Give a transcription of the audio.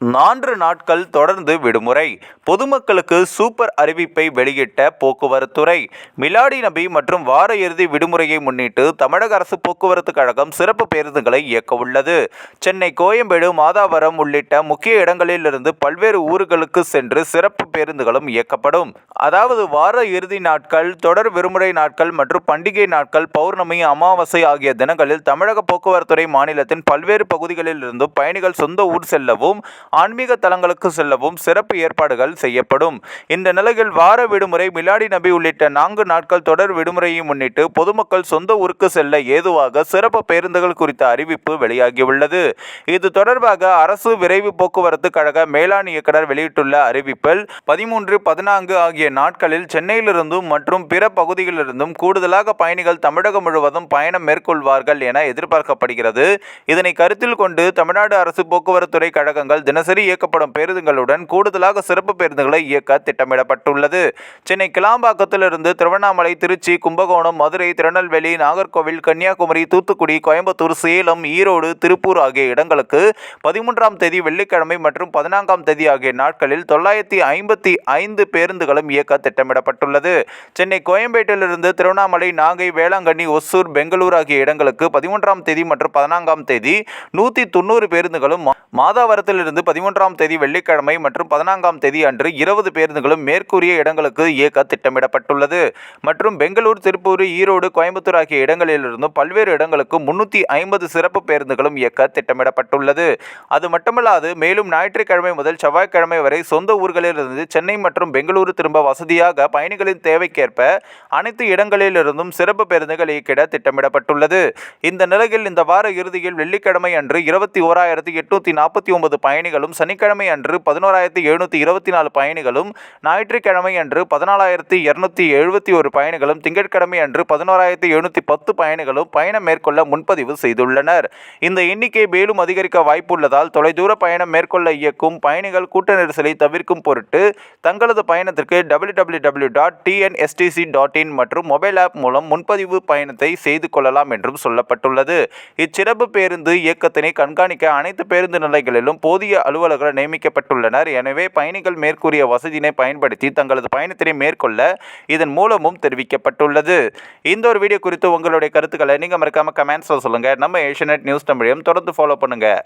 நான்கு நாட்கள் தொடர்ந்து விடுமுறை. பொதுமக்களுக்கு சூப்பர் அறிவிப்பை வெளியிட்ட போக்குவரத்துறை மிலாடி நபி மற்றும் வார இறுதி விடுமுறையை முன்னிட்டு தமிழக அரசு போக்குவரத்து கழகம் சிறப்பு பேருந்துகளை இயக்க உள்ளது. சென்னை கோயம்பேடு மாதாவரம் உள்ளிட்ட முக்கிய இடங்களிலிருந்து பல்வேறு ஊர்களுக்கு சென்று சிறப்பு பேருந்துகளும் இயக்கப்படும். அதாவது வார இறுதி நாட்கள் தொடர் விடுமுறை நாட்கள் மற்றும் பண்டிகை நாட்கள் பௌர்ணமி அமாவாசை ஆகிய தினங்களில் தமிழக போக்குவரத்துறை மாநிலத்தின் பல்வேறு பகுதிகளிலிருந்து பயணிகள் சொந்த ஊர் செல்லவும் ஆன்மீக தலங்களுக்கு செல்லவும் சிறப்பு ஏற்பாடுகள் செய்யப்படும். இந்த நிலையில் வார விடுமுறை மிலாடி நபி உள்ளிட்ட நான்கு நாட்கள் தொடர் விடுமுறையை முன்னிட்டு பொதுமக்கள் சொந்த ஊருக்கு செல்ல ஏதுவாக சிறப்பு பேருந்துகள் குறித்த அறிவிப்பு வெளியாகியுள்ளது. இது தொடர்பாக அரசு விரைவு போக்குவரத்து கழக மேலாண் இயக்குனர் வெளியிட்டுள்ள அறிவிப்பில் பதிமூன்று பதினான்கு ஆகிய நாட்களில் சென்னையிலிருந்தும் மற்றும் பிற பகுதிகளிலிருந்தும் கூடுதலாக பயணிகள் தமிழகம் முழுவதும் பயணம் மேற்கொள்வார்கள் என எதிர்பார்க்கப்படுகிறது. இதனை கருத்தில் கொண்டு தமிழ்நாடு அரசு போக்குவரத்துறை கழகங்கள் தினசரி இயக்கப்படும் பேருந்துகளுடன் கூடுதலாக சிறப்பு பேருந்துகளை இயக்க திட்டமிடப்பட்டுள்ளது. சென்னை கிளாம்பாக்கத்திலிருந்து திருவண்ணாமலை திருச்சி கும்பகோணம் மதுரை திருநெல்வேலி நாகர்கோவில் கன்னியாகுமரி தூத்துக்குடி கோயம்புத்தூர் சேலம் ஈரோடு திருப்பூர் ஆகிய இடங்களுக்கு பதிமூன்றாம் தேதி வெள்ளிக்கிழமை மற்றும் பதினான்காம் தேதி ஆகிய நாட்களில் தொள்ளாயிரத்தி ஐம்பத்தி ஐந்து பேருந்துகளும் இயக்க திட்டமிடப்பட்டுள்ளது. சென்னை கோயம்பேட்டிலிருந்து திருவண்ணாமலை நாகை வேளாங்கண்ணி ஒசூர் பெங்களூர் ஆகிய இடங்களுக்கு பதிமூன்றாம் தேதி மற்றும் பதினான்காம் தேதி நூற்றி தொண்ணூறு பேருந்துகளும் மாதாவரத்திலிருந்து பதிமூன்றாம் தேதி வெள்ளிக்கிழமை மற்றும் பதினான்காம் தேதி அன்று இருபது பேருந்துகளும் மேற்கூறிய இடங்களுக்கு இயக்க திட்டமிடப்பட்டுள்ளது. மற்றும் பெங்களூர் திருப்பூர் ஈரோடு கோயம்புத்தூர் ஆகிய இடங்களிலிருந்தும் பல்வேறு இடங்களுக்கு முன்னூற்றி ஐம்பது சிறப்பு பேருந்துகளும் இயக்க திட்டமிடப்பட்டுள்ளது. அது மட்டுமல்லாது மேலும் ஞாயிற்றுக்கிழமை முதல் செவ்வாய்க்கிழமை வரை சொந்த ஊர்களிலிருந்து சென்னை மற்றும் பெங்களூரு திரும்ப வசதியாக பயணிகளின் தேவைக்கேற்ப அனைத்து இடங்களிலிருந்தும் சிறப்பு பேருந்துகள் இயக்கிட திட்டமிடப்பட்டுள்ளது. இந்த நிலையில் இந்த வார இறுதியில் வெள்ளிக்கிழமை அன்று இருபத்தி ஓராயிரத்தி எட்நூற்றி நாற்பத்தி ஒன்பது பயணிகள் பயணிகளும் சனிக்கிழமை அன்று பதினோராயிரத்தி எழுநூற்றி இருபத்தி நாலு பயணிகளும் ஞாயிற்றுக்கிழமை அன்று பதினாலாயிரத்தி இருநூத்தி எழுபத்தி ஒரு பயணிகளும் திங்கட்கிழமை அன்று பதினோராயிரத்தி எழுநூற்றி பத்து பயணிகளும் பயணம் மேற்கொள்ள முன்பதிவு செய்துள்ளனர். இந்த எண்ணிக்கை மேலும் அதிகரிக்க வாய்ப்புள்ளதால் தொலைதூர பயணம் மேற்கொள்ள இயக்கும் பயணிகள் கூட்ட நெரிசலை தவிர்க்கும் பொருட்டு தங்களது பயணத்திற்கு W W W dot TNSTC dot in மற்றும் மொபைல் ஆப் மூலம் முன்பதிவு பயணத்தை செய்து கொள்ளலாம் என்றும் சொல்லப்பட்டுள்ளது. இச்சிறப்பு பேருந்து இயக்கத்தினை கண்காணிக்க அனைத்து பேருந்து நிலையங்களிலும் போதிய அலுவலர்கள் நியமிக்கப்பட்டுள்ளனர். எனவே பயணிகள் மேற்கூறிய வசதியினை பயன்படுத்தி தங்களது பயணத்தினை மேற்கொள்ள இதன் மூலமும் தெரிவிக்கப்பட்டுள்ளது. இந்த ஒரு வீடியோ குறித்து உங்களுடைய கருத்துக்களை நீங்கள் மறக்காமல் கமெண்ட்ஸில் சொல்லுங்கள் நம்ம ஏஷியநெட் நியூஸ் தமிழையும் தொடர்ந்து ஃபாலோ பண்ணுங்கள்